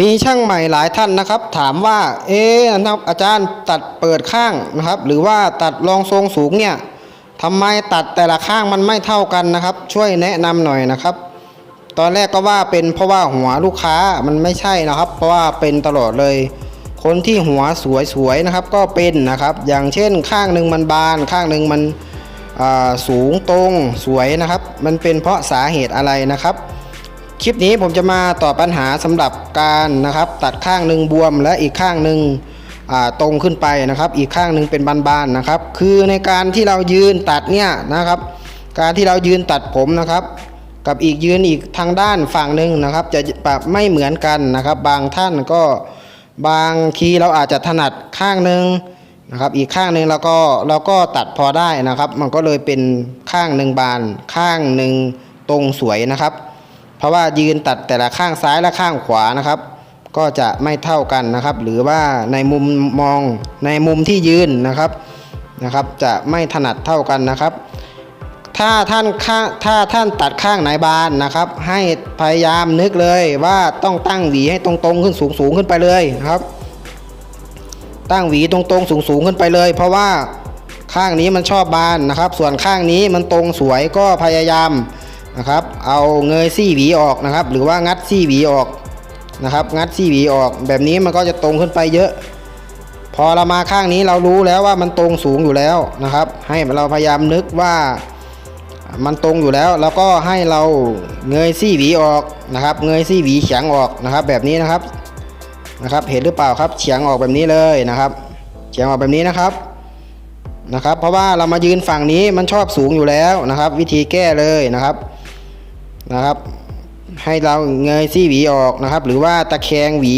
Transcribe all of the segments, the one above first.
มีช่างใหม่หลายท่านนะครับ ถามว่า เอ๊ะนะครับอาจารย์ตัดเปิดข้างนะครับ หรือว่าตัดรองทรงสูงเนี่ยทำไมตัดแต่ละข้างมันไม่เท่ากันนะครับ ช่วยแนะนำหน่อยนะครับ ตอนแรกก็ว่าเป็นเพราะว่าหัวลูกค้ามันไม่ใช่นะครับ เพราะว่าเป็นตลอดเลย คนที่หัวสวยๆนะครับ ก็เป็นนะครับ อย่างเช่นข้างหนึ่งมันบาน ข้างหนึ่งมันสูงตรงสวยนะครับ มันเป็นเพราะสาเหตุอะไรนะครับ คลิปนี้ผมจะมาตอบปัญหาสำหรับการนะครับ ตัดข้างหนึ่งบวมและอีกข้างหนึ่งตรงขึ้นไปนะครับ อีกข้างหนึ่งเป็นบานๆนะครับ คือในการที่เรายืนตัดเนี่ยนะครับ การที่เรายืนตัดผมนะครับ กับอีกยืนอีกทางด้านฝั่งหนึ่งนะครับ จะแบบไม่เหมือนกันนะครับ บางท่านก็บางทีเราอาจจะถนัดข้างหนึ่งนะครับ อีกข้างหนึ่งเราก็เราก็ตัดพอได้นะครับ มันก็เลยเป็นข้างหนึ่งบานข้างหนึ่งตรงสวยนะครับ ราะว่ายืนตัดแต่ละข้างซ้ายและข้างขวานะครับ ก็จะไม่เท่ากันนะครับ หรือว่าในมุมมองในมุมที่ยืนนะครับนะครับ จะไม่ถนัดเท่ากันนะครับ ถ้าท่านข้าถ้าท่านตัดข้างไหนบานนะครับ ให้พยายามนึกเลยว่าต้องตั้งหวีให้ตรงๆขึ้นสูงสูงๆขึ้นไปเลยนะครับ ตั้งหวีตรงๆสูงสูงๆขึ้นไปเลย เพราะว่าข้างนี้มันชอบบานนะครับ ส่วนข้างนี้มันตรงสวยก็พยายาม นะครับ เอาเงยซี่หวีออกนะครับ หรือว่างัดซี่หวีออกนะครับ งัดซี่หวีออก แบบนี้มันก็จะตรงขึ้นไปเยอะ พอเรามาข้างนี้เรารู้แล้วว่ามันตรงสูงอยู่แล้วนะครับ ให้เราพยายามนึกว่ามันตรงอยู่แล้ว แล้วก็ให้เราเงยซี่หวีออกนะครับ เงยซี่หวีเฉียงออกนะครับ แบบนี้นะครับนะครับ เห็นหรือเปล่าครับเฉียงออกแบบนี้เลยนะครับเฉียงออกแบบนี้นะครับนะครับ เพราะว่าเรามายืนฝั่งนี้มันชอบสูงอยู่แล้วนะครับ วิธีแก้เลยนะครับ นะครับ ให้เราเงยซี่หวีออกนะครับ หรือว่าตะแคงหวี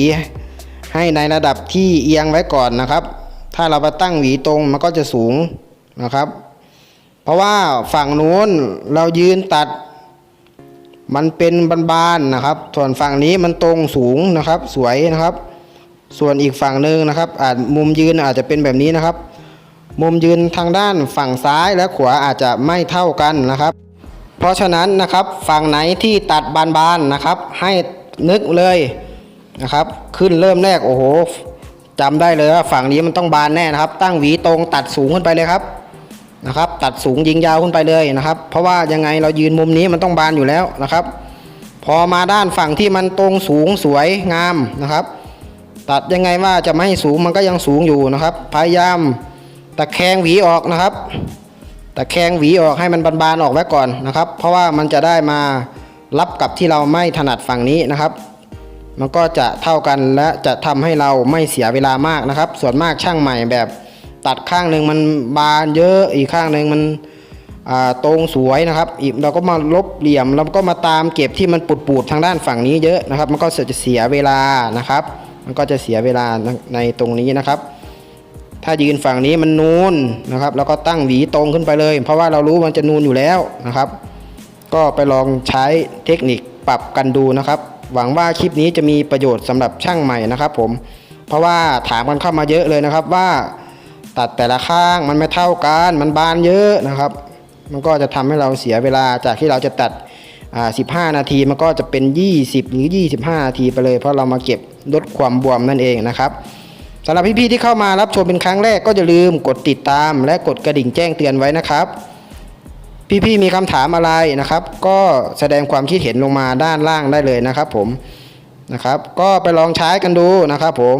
ให้ในระดับที่เอียงไว้ก่อนนะครับ ถ้าเราไปตั้งหวีตรงมันก็จะสูงนะครับ เพราะว่าฝั่งนู้นเรายืนตัด มันเป็นบานๆนะครับ ส่วนฝั่งนี้มันตรงสูงนะครับ สวยนะครับ ส่วนอีกฝั่งหนึ่งนะครับ อาจมุมยืนอาจจะเป็นแบบนี้นะครับ มุมยืนทางด้านฝั่งซ้ายและขวาอาจจะไม่เท่ากันนะครับ เพราะฉะนั้นนะครับฝั่งไหนที่ตัดบานๆนะครับ ให้นึกเลยนะครับ ขึ้นเริ่มแรกโอ้โหจำได้เลยว่าฝั่งนี้มันต้องบานแน่นะครับ ตั้งหวีตรงตัดสูงขึ้นไปเลยครับนะครับ ตัดสูงยิงยาวขึ้นไปเลยนะครับ เพราะว่ายังไงเรายืนมุมนี้มันต้องบานอยู่แล้วนะครับ พอมาด้านฝั่งที่มันตรงสูงสวยงามนะครับ ตัดยังไงว่าจะไม่ให้สูงมันก็ยังสูงอยู่นะครับ พยายามตะแคงหวีออกนะครับ ตะแคงหวีออกให้มันบานๆออกไว้ก่อนนะครับ เพราะว่ามันจะได้มารับกับที่เราไม่ถนัดฝั่งนี้นะครับ มันก็จะเท่ากันและจะทำให้เราไม่เสียเวลามากนะครับ ส่วนมากช่างใหม่แบบตัดข้างหนึ่งมันบานเยอะอีกข้างหนึ่งมันตรงสวยนะครับ อีกเราก็มาลบเหลี่ยมเราก็มาตามเก็บที่มันปูดๆทางด้านฝั่งนี้เยอะนะครับ มันก็จะเสียเวลานะครับ มันก็จะเสียเวลาในตรงนี้นะครับ ถ้ายืนฝั่งนี้มันนูนนะครับ แล้วก็ตั้งหวีตรงขึ้นไปเลย เพราะว่าเรารู้มันจะนูนอยู่แล้วนะครับ ก็ไปลองใช้เทคนิคปรับกันดูนะครับ หวังว่าคลิปนี้จะมีประโยชน์สำหรับช่างใหม่นะครับ ผม เพราะว่าถามกันเข้ามาเยอะเลยนะครับว่า ตัดแต่ละข้างมันไม่เท่ากัน มันบานเยอะนะครับ มันก็จะทำให้เราเสียเวลาจากที่เราจะตัดอ่า15 นาทีมันก็จะเป็น 20 หรือ 25 นาทีไปเลย เพราะเรามาเก็บลดความบวมนั่นเองนะครับ สำหรับพี่ๆที่เข้ามารับชมเป็นครั้งแรกก็อย่าลืมกดติดตาม และกดกระดิ่งแจ้งเตือนไว้นะครับ พี่ๆมีคำถามอะไรนะครับ ก็แสดงความคิดเห็นลงมาด้านล่างได้เลยนะครับ ผมนะครับ ก็ไปลองใช้กันดูนะครับ ผม